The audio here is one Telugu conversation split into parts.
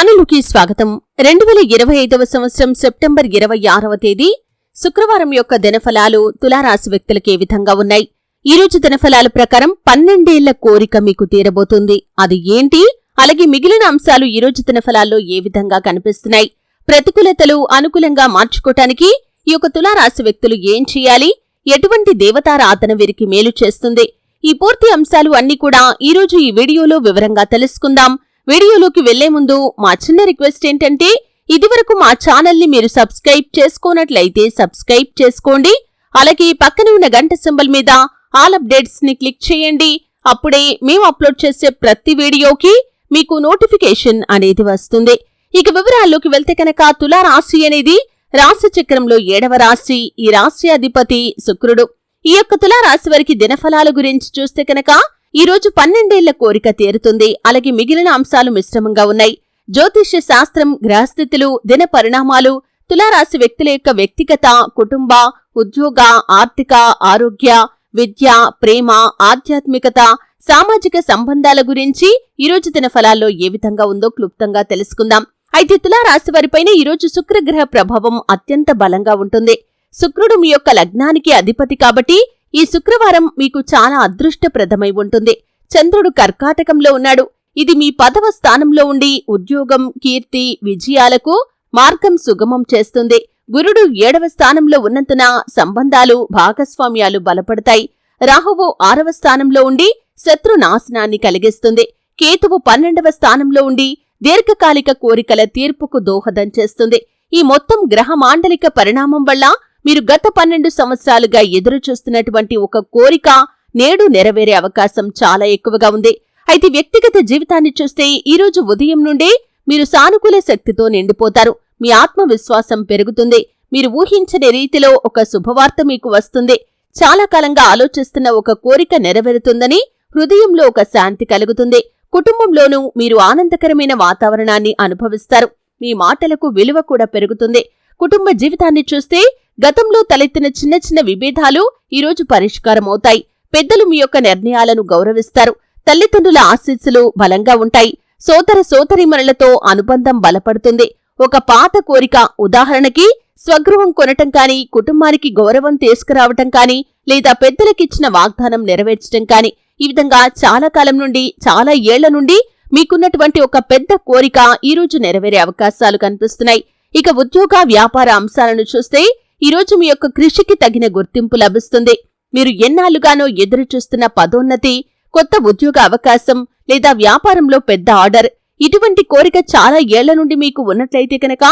ఛానలుకి స్వాగతం. రెండు వేల ఇరవై ఐదవ సంవత్సరం సెప్టెంబర్ ఇరవై ఆరవ తేదీ శుక్రవారం యొక్క దినఫలాలు తులారాశి వ్యక్తులకు ఏ విధంగా ఉన్నాయి. ఈ రోజు దినఫలాల ప్రకారం పన్నెండేళ్ళ కోరిక మీకు తీరబోతుంది. అది ఏంటి? అలాగే మిగిలిన అంశాలు ఈ రోజు దినఫలాల్లో ఏ విధంగా కనిపిస్తున్నాయి? ప్రతికూలతలు అనుకూలంగా మార్చుకోటానికి ఈ యొక్క తులారాశి వ్యక్తులు ఏం చేయాలి? ఎటువంటి దేవతారాధన వీరికి మేలు చేస్తుంది? ఈ పూర్తి అంశాలు అన్ని కూడా ఈ రోజు ఈ వీడియోలో వివరంగా తెలుసుకుందాం. వీడియోలోకి వెళ్ళే ముందు మా చిన్న రిక్వెస్ట్ ఏంటంటే ఇదివరకు మా ఛానల్ని మీరు సబ్స్క్రైబ్ చేసుకోనట్లయితే సబ్స్క్రైబ్ చేసుకోండి. అలాగే పక్కన ఉన్న గంట సింబల్ మీద ఆల్ అప్డేట్స్ని క్లిక్ చేయండి. అప్పుడే మేము అప్లోడ్ చేసే ప్రతి వీడియోకి మీకు నోటిఫికేషన్ అనేది వస్తుంది. ఇక వివరాల్లోకి వెళ్తే కనుక తులారాశి అనేది రాశి చక్రంలో ఏడవ రాశి ఈ రాశి అధిపతి శుక్రుడు. ఈ యొక్క తులా రాశి వారికి దినఫలాల గురించి చూస్తే కనుక ఈ రోజు పన్నెండేళ్ళ కోరిక తీరుతుంది. అలాగే మిగిలిన అంశాలు మిశ్రమంగా ఉన్నాయి. జ్యోతిష్య శాస్త్రం గ్రహస్థితులు దిన పరిణామాలు తులారాశి వ్యక్తుల యొక్క వ్యక్తిగత కుటుంబ ఉద్యోగ ఆర్థిక ఆరోగ్య విద్య ప్రేమ ఆధ్యాత్మికత సామాజిక సంబంధాల గురించి ఈరోజు దిన ఫలాల్లో ఏ విధంగా ఉందో క్లుప్తంగా తెలుసుకుందాం. అయితే తులారాశి వారిపైన ఈరోజు శుక్రగ్రహ ప్రభావం అత్యంత బలంగా ఉంటుంది. శుక్రుడు మీ యొక్క లగ్నానికి అధిపతి కాబట్టి ఈ శుక్రవారం మీకు చాలా అదృష్టప్రదమై ఉంటుంది. చంద్రుడు కర్కాటకంలో ఉన్నాడు. ఇది మీ పదవ స్థానంలో ఉండి ఉద్యోగం కీర్తి విజయాలకు మార్గం సుగమం చేస్తుంది. గురుడు ఏడవ స్థానంలో ఉన్నందున సంబంధాలు భాగస్వామ్యాలు బలపడతాయి. రాహువు ఆరవ స్థానంలో ఉండి శత్రు నాశనాన్ని కలిగిస్తుంది. కేతువు పన్నెండవ స్థానంలో ఉండి దీర్ఘకాలిక కోరికల తీర్పుకు దోహదం చేస్తుంది. ఈ మొత్తం గ్రహ మాండలిక పరిణామం వల్ల మీరు గత పన్నెండు సంవత్సరాలుగా ఎదురు చూస్తున్నటువంటి ఒక కోరిక నేడు నెరవేరే అవకాశం చాలా ఎక్కువగా ఉంది. అయితే వ్యక్తిగత జీవితాన్ని చూస్తే ఈరోజు ఉదయం నుండే మీరు సానుకూల శక్తితో నిండిపోతారు. మీ ఆత్మవిశ్వాసం పెరుగుతుంది. మీరు ఊహించని రీతిలో ఒక శుభవార్త మీకు వస్తుంది. చాలా కాలంగా ఆలోచిస్తున్న ఒక కోరిక నెరవేరుతుందని హృదయంలో ఒక శాంతి కలుగుతుంది. కుటుంబంలోనూ మీరు ఆనందకరమైన వాతావరణాన్ని అనుభవిస్తారు. మీ మాటలకు విలువ కూడా పెరుగుతుంది. కుటుంబ జీవితాన్ని చూస్తే గతంలో తలెత్తిన చిన్న చిన్న విభేదాలు ఈరోజు పరిష్కారమవుతాయి. పెద్దలు మీ యొక్క నిర్ణయాలను గౌరవిస్తారు. తల్లిదండ్రుల ఆశీస్సులు బలంగా ఉంటాయి. సోదర సోదరిమణులతో అనుబంధం బలపడుతుంది. ఒక పాత కోరిక ఉదాహరణకి స్వగృహం కొనటం కాని కుటుంబానికి గౌరవం తీసుకురావటం కాని లేదా పెద్దలకిచ్చిన వాగ్దానం నెరవేర్చటం కాని ఈ విధంగా చాలా కాలం నుండి చాలా ఏళ్ళ నుండి మీకున్నటువంటి ఒక పెద్ద కోరిక ఈరోజు నెరవేరే అవకాశాలు కనిపిస్తున్నాయి. ఇక ఉద్యోగ వ్యాపార అంశాలను చూస్తే ఈరోజు మీ యొక్క కృషికి తగిన గుర్తింపు లభిస్తుంది. మీరు ఎన్నాళ్ళుగానో ఎదురు చూస్తున్న పదోన్నతి కొత్త ఉద్యోగ అవకాశం లేదా వ్యాపారంలో పెద్ద ఆర్డర్ ఇటువంటి కోరిక చాలా ఏళ్ళ నుండి మీకు ఉన్నట్లయితే కనుక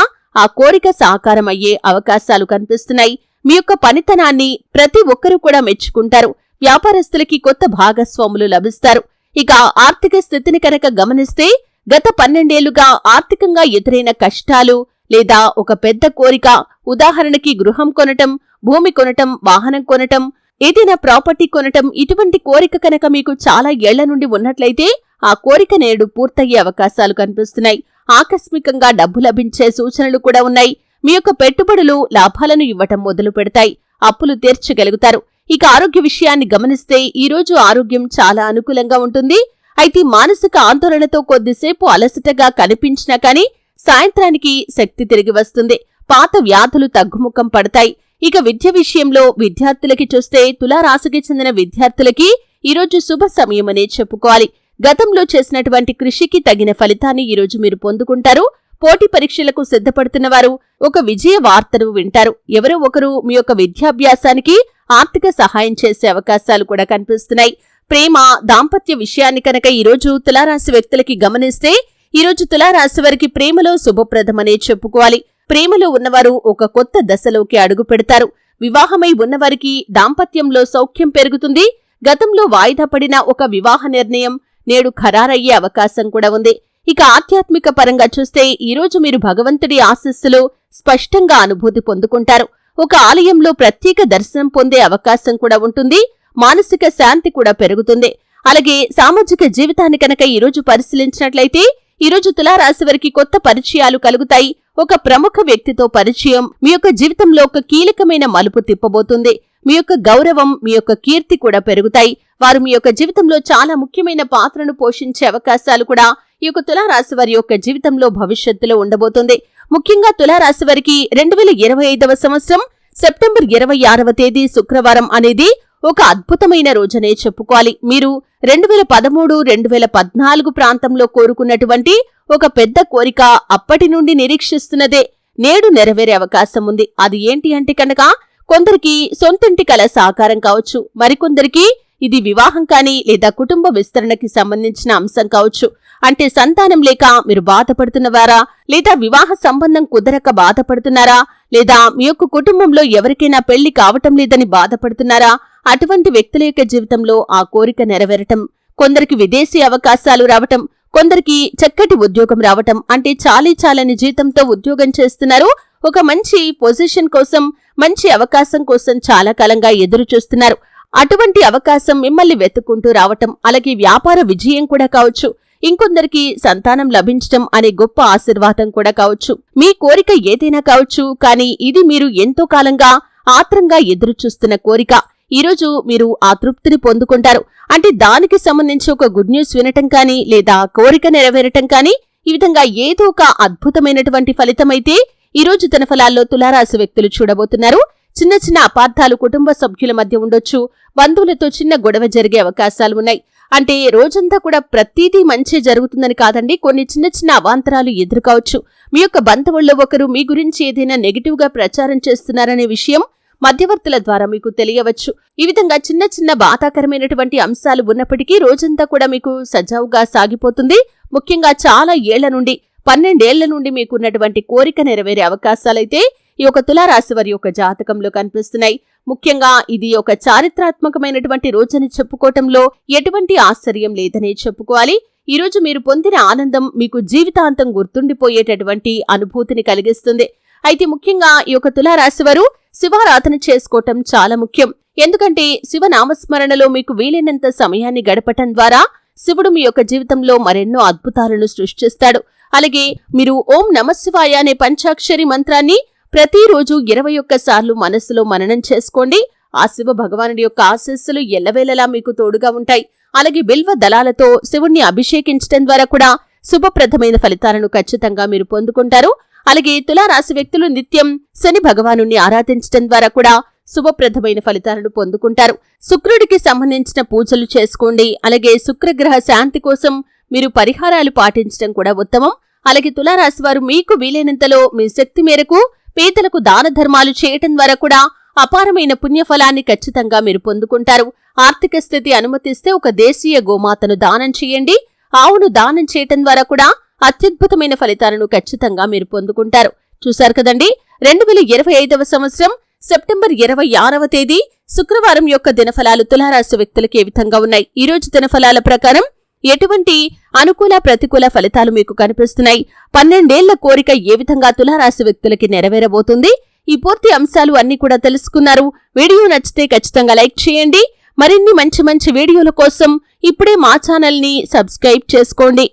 ఆ కోరిక సాకారం అయ్యే అవకాశాలు కనిపిస్తున్నాయి. మీ యొక్క పనితనాన్ని ప్రతి ఒక్కరూ కూడా మెచ్చుకుంటారు. వ్యాపారస్తులకి కొత్త భాగస్వాములు లభిస్తారు. ఇక ఆర్థిక స్థితిని కనుక గమనిస్తే గత పన్నెండేళ్ళుగా ఆర్థికంగా ఎదురైన కష్టాలు లేదా ఒక పెద్ద కోరిక ఉదాహరణకి గృహం కొనటం భూమి కొనటం వాహనం కొనటం ఏదైనా ప్రాపర్టీ కొనటం ఇటువంటి కోరిక కనుక మీకు చాలా ఏళ్ళ నుండి ఉన్నట్లయితే ఆ కోరిక నేడు పూర్తయ్యే అవకాశాలు కనిపిస్తున్నాయి. ఆకస్మికంగా డబ్బు లభించే సూచనలు కూడా ఉన్నాయి. మీ యొక్క పెట్టుబడులు లాభాలను ఇవ్వటం మొదలు పెడతాయి. అప్పులు తీర్చగలుగుతారు. ఇక ఆరోగ్య విషయాన్ని గమనిస్తే ఈరోజు ఆరోగ్యం చాలా అనుకూలంగా ఉంటుంది. అయితే మానసిక ఆందోళనతో కొద్దిసేపు అలసటగా కనిపించినా కానీ సాయంత్రానికి శక్తి తిరిగి వస్తుంది. పాత వ్యాధులు తగ్గుముఖం పడతాయి. ఇక విద్య విషయంలో విద్యార్థులకి చూస్తే తులారాశికి చెందిన విద్యార్థులకి ఈరోజు శుభ సమయమనే చెప్పుకోవాలి. గతంలో చేసినటువంటి కృషికి తగిన ఫలితాన్ని ఈరోజు మీరు పొందుకుంటారు. పోటీ పరీక్షలకు సిద్ధపడుతున్న వారు ఒక విజయ వార్తను వింటారు. ఎవరో ఒకరు మీ యొక్క విద్యాభ్యాసానికి ఆర్థిక సహాయం చేసే అవకాశాలు కూడా కనిపిస్తున్నాయి. ప్రేమ దాంపత్య విషయాన్ని కనుక ఈరోజు తులారాశి వ్యక్తులకి గమనిస్తే ఈరోజు తులారాశి వారికి ప్రేమలో శుభప్రదమనే చెప్పుకోవాలి. ప్రేమలో ఉన్నవారు ఒక కొత్త దశలోకి అడుగు పెడతారు. వివాహమై ఉన్నవారికి దాంపత్యంలో సౌఖ్యం పెరుగుతుంది. గతంలో వాయిదా పడిన ఒక వివాహ నిర్ణయం నేడు ఖరారయ్యే అవకాశం కూడా ఉంది. ఇక ఆధ్యాత్మిక పరంగా చూస్తే ఈరోజు మీరు భగవంతుడి ఆశస్సులు స్పష్టంగా అనుభూతి పొందుకుంటారు. ఒక ఆలయంలో ప్రత్యేక దర్శనం పొందే అవకాశం కూడా ఉంటుంది. మానసిక శాంతి కూడా పెరుగుతుంది. అలాగే సామాజిక జీవితాన్ని కనుక ఈరోజు పరిశీలించినట్లయితే ఈరోజు తులారాశి వారికి కొత్త పరిచయాలు కలుగుతాయి. ఒక ప్రముఖ వ్యక్తితో పరిచయం. మీ యొక్క జీవితంలో ఒక కీలకమైన మలుపు తిప్పబోతుంది. మీ యొక్క గౌరవం మీ యొక్క కీర్తి కూడా పెరుగుతాయి. వారు మీ యొక్క జీవితంలో చాలా ముఖ్యమైన పాత్రను పోషించే అవకాశాలు కూడా ఈ యొక్క తులారాశి వారి యొక్క జీవితంలో భవిష్యత్తులో ఉండబోతుంది. ముఖ్యంగా తులారాశి వారికి రెండు వేల ఇరవై ఐదవ సంవత్సరం సెప్టెంబర్ ఇరవై ఆరవ తేదీ శుక్రవారం అనేది ఒక అద్భుతమైన రోజనే చెప్పుకోవాలి. మీరు రెండు వేల పదమూడు రెండు వేల పద్నాలుగు ప్రాంతంలో కోరుకున్నటువంటి ఒక పెద్ద కోరిక అప్పటి నుండి నిరీక్షిస్తున్నదే. నేడు నెరవేరే అవకాశం ఉంది. అది ఏంటి అంటే కనుక కొందరికి సొంతింటి కల సాకారం కావచ్చు. మరికొందరికి ఇది వివాహం కానీ లేదా కుటుంబ విస్తరణకి సంబంధించిన అంశం కావచ్చు. అంటే సంతానం లేక మీరు బాధపడుతున్నవారా? లేదా వివాహ సంబంధం కుదరక బాధపడుతున్నారా? లేదా మీ యొక్క కుటుంబంలో ఎవరికైనా పెళ్ళి కావటం లేదని బాధపడుతున్నారా? అటువంటి వ్యక్తుల యొక్క జీవితంలో ఆ కోరిక నెరవేరటం కొందరికి విదేశీ అవకాశాలు రావటం కొందరికి చక్కటి ఉద్యోగం రావటం అంటే చాలీ చాలని జీతంతో ఉద్యోగం చేస్తున్నారు. ఒక మంచి పొజిషన్ కోసం మంచి అవకాశం కోసం చాలా కాలంగా ఎదురు చూస్తున్నారు. అటువంటి అవకాశం మిమ్మల్ని వెతుక్కుంటూ రావటం అలాగే వ్యాపార విజయం కూడా కావచ్చు. ఇంకొందరికి సంతానం లభించటం అనే గొప్ప ఆశీర్వాదం కూడా కావచ్చు. మీ కోరిక ఏదైనా కావచ్చు కానీ ఇది మీరు ఎంతో కాలంగా ఆత్రంగా ఎదురు చూస్తున్న కోరిక. ఈరోజు మీరు ఆ తృప్తిని పొందుకుంటారు. అంటే దానికి సంబంధించి ఒక గుడ్ న్యూస్ వినటం కానీ లేదా కోరిక నెరవేరటం కానీ ఈ విధంగా ఏదో ఒక అద్భుతమైనటువంటి ఫలితమైతే ఈరోజు తన ఫలాల్లో తులారాశి వ్యక్తులు చూడబోతున్నారు. చిన్న చిన్న అపార్థాలు కుటుంబ సభ్యుల మధ్య ఉండొచ్చు. బంధువులతో చిన్న గొడవ జరిగే అవకాశాలు ఉన్నాయి. అంటే రోజంతా కూడా ప్రతీదీ మంచి జరుగుతుందని కాదండి కొన్ని చిన్న చిన్న అవాంతరాలు ఎదుర్కోవచ్చు. మీ యొక్క బంధువుల్లో ఒకరు మీ గురించి ఏదైనా నెగిటివ్గా ప్రచారం చేస్తున్నారనే విషయం మధ్యవర్తుల ద్వారా మీకు తెలియవచ్చు. ఈ విధంగా చిన్న చిన్న బాధాకరమైనటువంటి అంశాలు ఉన్నప్పటికీ రోజంతా కూడా మీకు సజావుగా సాగిపోతుంది. ముఖ్యంగా చాలా ఏళ్ళ నుండి పన్నెండేళ్ళ నుండి మీకున్నటువంటి కోరిక నెరవేరే అవకాశాలైతే ఈ యొక్క తులారాశి వారి యొక్క జాతకంలో కనిపిస్తున్నాయి. ముఖ్యంగా ఇది ఒక చారిత్రాత్మకమైనటువంటి రోజని చెప్పుకోవటంలో ఎటువంటి ఆశ్చర్యం లేదనే చెప్పుకోవాలి. ఈరోజు మీరు పొందిన ఆనందం మీకు జీవితాంతం గుర్తుండిపోయేటటువంటి అనుభూతిని కలిగిస్తుంది. అయితే ముఖ్యంగా ఈ యొక్క తులారాశి వారు శివారాధన చేసుకోవటం చాలా ముఖ్యం. ఎందుకంటే శివ నామస్మరణలో మీకు వీలైనంత సమయాన్ని గడపటం ద్వారా శివుడు మీ యొక్క జీవితంలో మరెన్నో అద్భుతాలను సృష్టిస్తాడు. అలాగే మీరు ఓం నమశివాయ అనే పంచాక్షరి మంత్రాన్ని ప్రతిరోజు ఇరవై ఒక్కసార్లు మనస్సులో మననం చేసుకోండి. ఆ శివ భగవానుడి యొక్క ఆశస్సులు ఎల్లవేళలా మీకు తోడుగా ఉంటాయి. అలాగే బిల్వ దళాలతో శివుణ్ణి అభిషేకించడం ద్వారా కూడా శుభప్రదమైన ఫలితాలను ఖచ్చితంగా మీరు పొందుకుంటారు. అలాగే తులారాశి వ్యక్తులు నిత్యం శని భగవాను ఆరాధించడం ద్వారా కూడా శుభప్రదమైన ఫలితాలను పొందుకుంటారు. శుక్రుడికి సంబంధించిన పూజలు చేసుకోండి. అలాగే శుక్రగ్రహ శాంతి కోసం మీరు పరిహారాలు పాటించడం కూడా ఉత్తమం. అలాగే తులారాశి వారు మీకు వీలైనంతలో మీ శక్తి మేరకు పేదలకు దాన ధర్మాలు చేయటం ద్వారా కూడా అపారమైన పుణ్యఫలాన్ని ఖచ్చితంగా మీరు పొందుకుంటారు. ఆర్థిక స్థితి అనుమతిస్తే ఒక దేశీయ గోమాతను దానం చేయండి. ఆవును దానం చేయటం ద్వారా కూడా అత్యద్భుతమైన ఫలితాలను ఖచ్చితంగా మీరు పొందుకుంటారు. చూశారు కదండి? రెండు వేల ఇరవై ఐదవ సంవత్సరం సెప్టెంబర్ ఇరవై ఆరవ తేదీ శుక్రవారం యొక్క దినఫలాలు తులారాశి వ్యక్తులకు ఏ విధంగా ఉన్నాయి? ఈ రోజు దినఫలాల ప్రకారం ఎటువంటి అనుకూల ప్రతికూల ఫలితాలు మీకు కనిపిస్తున్నాయి? పన్నెండేళ్ళ కోరిక ఏ విధంగా తులారాశి వ్యక్తులకి నెరవేరబోతుంది? ఈ పూర్తి అంశాలు అన్ని కూడా తెలుసుకున్నారు. వీడియో నచ్చితే ఖచ్చితంగా లైక్ చేయండి. మరిన్ని మంచి మంచి వీడియోల కోసం ఇప్పుడే మా ఛానల్ని సబ్స్క్రైబ్ చేసుకోండి.